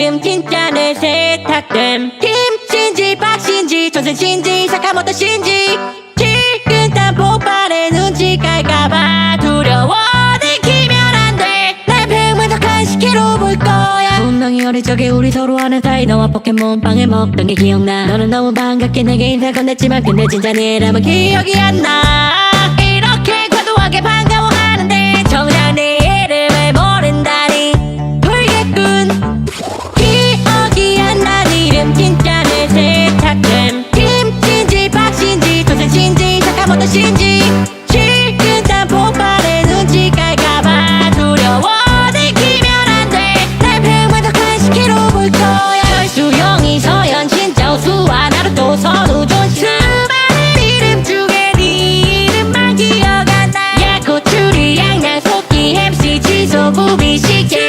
이름 진짜는 세탁됨. 김신지 박신지 조선신지 사카모토 신지. 지근단 폭발에 눈치 깔까봐 두려워 들키면 안돼날 백만 더 간식해로 볼 거야. 분명히 어릴 적에 우리 서로 하는 사이 너와 포켓몬 빵을 먹던 게 기억나. 너는 너무 반갑게 내게 인사 건넸지만 근데 진짜 네 이름은 기억이 안나 she can't